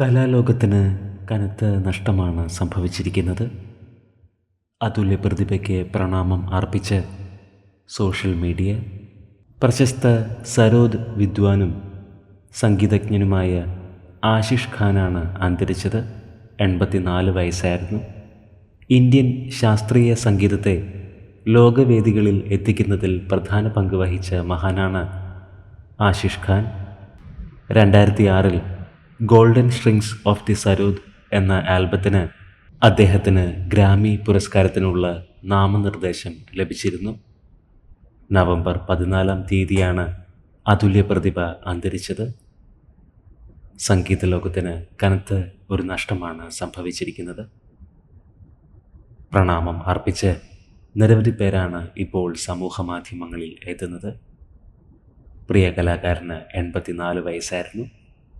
കലാലോകത്തിന് കനത്ത നഷ്ടമാണ് സംഭവിച്ചിരിക്കുന്നത്. അതുല്യ പ്രതിഭയ്ക്ക് പ്രണാമം അർപ്പിച്ച് സോഷ്യൽ മീഡിയ. പ്രശസ്ത സരോദ് വിദ്വാനും സംഗീതജ്ഞനുമായ ആശിഷ് ഖാനാണ് അന്തരിച്ചത്. എൺപത്തിനാല് വയസ്സായിരുന്നു. ഇന്ത്യൻ ശാസ്ത്രീയ സംഗീതത്തെ ലോകവേദികളിൽ എത്തിക്കുന്നതിൽ പ്രധാന പങ്ക് വഹിച്ച മഹാനാണ് ആശിഷ് ഖാൻ. രണ്ടായിരത്തി ആറിൽ golden strings of the sarod എന്ന ആൽബത്തിന് അദ്ദേഹത്തിന് ഗ്രാമി പുരസ്കാരത്തിനുള്ള നാമനിർദ്ദേശം ലഭിച്ചിരുന്നു. നവംബർ പതിനാലാം തീയതിയാണ് അതുല്യ പ്രതിഭ അന്തരിച്ചത്. സംഗീത ലോകത്തിന് കനത്ത ഒരു നഷ്ടമാണ് സംഭവിച്ചിരിക്കുന്നത്. പ്രണാമം അർപ്പിച്ച് നിരവധി പേരാണ് ഇപ്പോൾ സമൂഹ മാധ്യമങ്ങളിൽ എത്തുന്നത്. പ്രിയ കലാകാരന് എൺപത്തിനാല് വയസ്സായിരുന്നു.